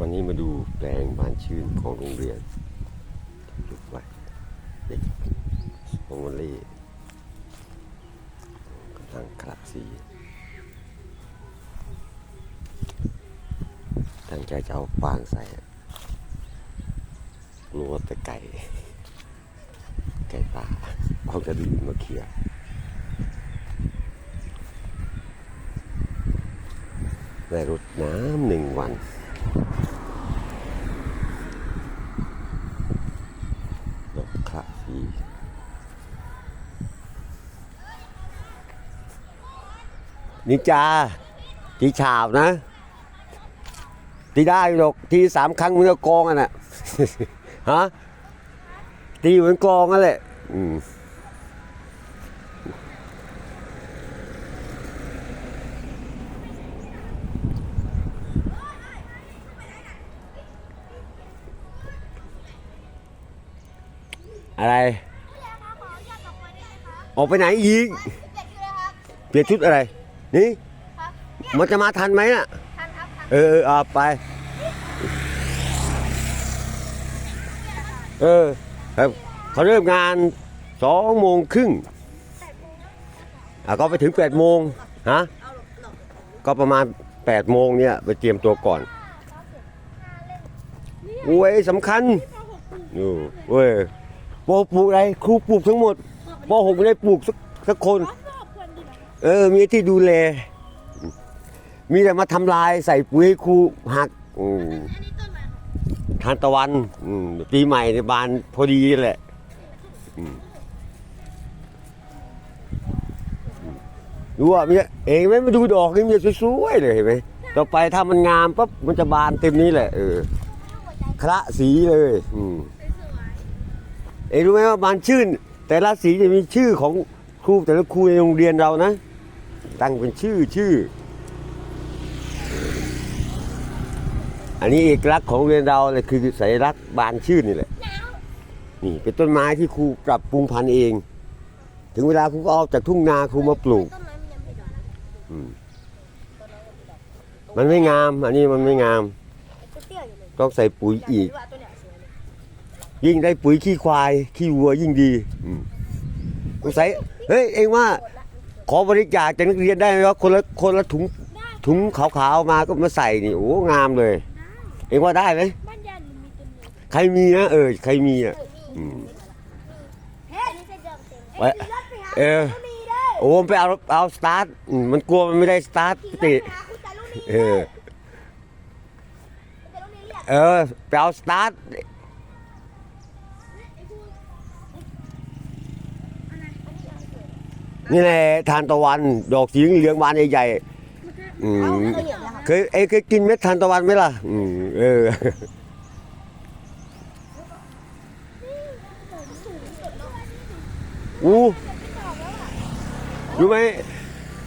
วันนี้มาดูแปลงบานชื่นของโรงเรียนลูกไว้เด็กของวันเล่กำลังคละสีตั้งใจจะเอาฟางใส่กลัวแต่ไก่ ไก่ป่าเอาจะดีมาเคลียได้รดน้ำหนึ่งวัน ดีนิจาตีฉาบนะตีได้หรอกทีสามครั้งมันก็กองอะน่ะฮะตีเหมือนกองนั่นแหละอืม อะไร ออกไปไหนอีก เปลี่ยนชุดอะไร นี่มันจะมาทันไหมน่ะ เออเออเอาไป เออครับเขาเริ่มงานสองโมงครึ่งอะก็ไปถึงแปดโมงฮะก็ประมาณแปดโมงเนี่ยไปเตรียมตัวก่อนโอ้ยสำคัญอยู่เว้ย ปอปลูกอะไรครูปลูกทั้งหมดปหกไม่ได้ปลูกสักสักคน เออ มีที่ดูแล มีแต่มาทำลายใส่ปุ๋ยให้ครูหักอืมทานตะวันอืมปีใหม่ในบานพอดีแหละอืมดูว่ามีเองไหมมาดูดอกนี่มีสวยๆเลยเห็นไหมต่อไปถ้ามันงามปั๊บมันจะบานเต็มนี้แหละเออคละสีเลย อืมเองรู้ไหมว่าบานชื่น แต่ละสีจะมีชื่อของครูแต่ละครูในโรงเรียนเรานะ ตั้งเป็นชื่อชื่อ อันนี้เอกลักษณ์ของโรงเรียนเราเลยคือสัญลักษณ์บานชื่นนี่แหละนี่เป็นต้นไม้ที่ครูปรับปรุงพันธุ์เอง ถึงเวลาครูก็เอาจากทุ่งนาครูมาปลูกมันไม่งาม อันนี้มันไม่งาม ต้องใส่ปุ๋ยอีก ยิ่งได้ปุ๋ยขี้ควายขี้วัวยิ่งดีอืมสงสัยเฮ้ยเองว่า ขอบริจาคจากนักเรียนได้ไหมวะคนละคนละถุงถุงขาวๆมาก็มาใส่นี่โอ้งามเลย เองว่าได้ไหมบ้านยันมีตัวนี้ใครมีนะเออใครมีอะอืมเฮ้ยนี่จะเดิมเต็มไว้เออมีได้โอ้ไปเอาเอาสตาร์ทอืมมันกลัวมันไม่ได้สตาร์ทติหาคุณแต่ลูกนี้เออแต่ลูกนี้เรียกเออไปเอาสตาร์ท นี่แหละทานตะวันดอกสีเหลืองๆบานใหญ่ๆอืมเคยเอ้ยเคยกินเม็ดทานตะวันไหมล่ะอืมเออ อู้รู้ไหม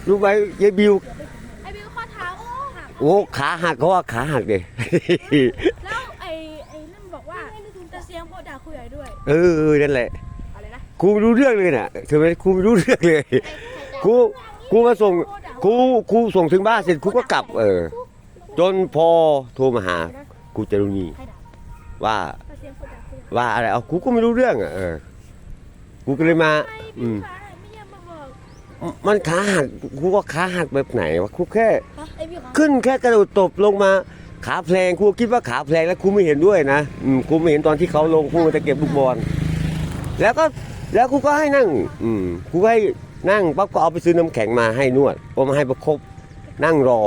รู้ไหมยายบิวไอ้บิวข้อเท้าหักโอ้ขาหักเขาว่าขาหักเลยแล้วไอ้ไอ้นั่นบอกว่าจะเสียงโบด่าคุยใหญ่ด้วยเออเออนั่นแหละ อะไรนะครูไม่รู้เรื่องเลยน่ะถือไหมครูไม่รู้เรื่องเลยครูครูมาส่งครูครูส่งถึงบ้านเสร็จครูก็กลับ เออ จนพอโทรมาหาครูจรุณีใครด่าว่าจะเสียงโบด่าคุยว่าอะไรเอาครูก็ไม่รู้เรื่องอะเออครูก็เลยมาไม่อืมไม่ยังมาบอกมันขาหักครูว่าขาหักแบบไหนวะครูแค่ไอ้บิวขึ้นแค่กระโดดตบลงมาขาแพลงครูคิดว่าขาแพลงแล้วครูไม่เห็นด้วยนะอืมครูไม่เห็นตอนที่เขาลงครูจะเก็บลูกบอลแล้วก็ แล้วครูก็ให้นั่ง อืมครูก็ให้นั่งปั๊บก็เอาไปซื้อน้ำแข็งมาให้นวดพอมาให้ประคบนั่งรอ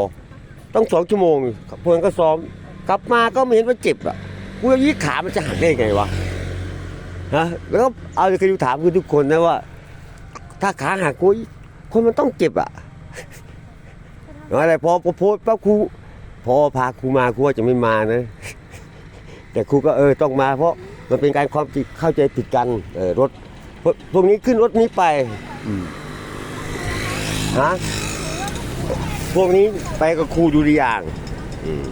ต้องสองชั่วโมงเพื่อนก็ซ้อม กลับมาก็ไม่เห็นว่าเจ็บอะกูจะยี่ขามันจะหักได้ไงวะฮะแล้วก็เอาเคยดูถามคือทุกคนนะว่า ถ้าขาหักกูคนมันต้องเจ็บอะอะไรพอโพสปั๊บครูพอพาครูมาครูว่าจะไม่มานะ แต่ครูก็เออต้องมาเพราะมันเป็นการความจิตเข้าใจผิดกันเออรถ พวกพวกนี้ขึ้นรถนี้ไปอืมฮะพวกนี้ไปกับครูดุริยางค์อืม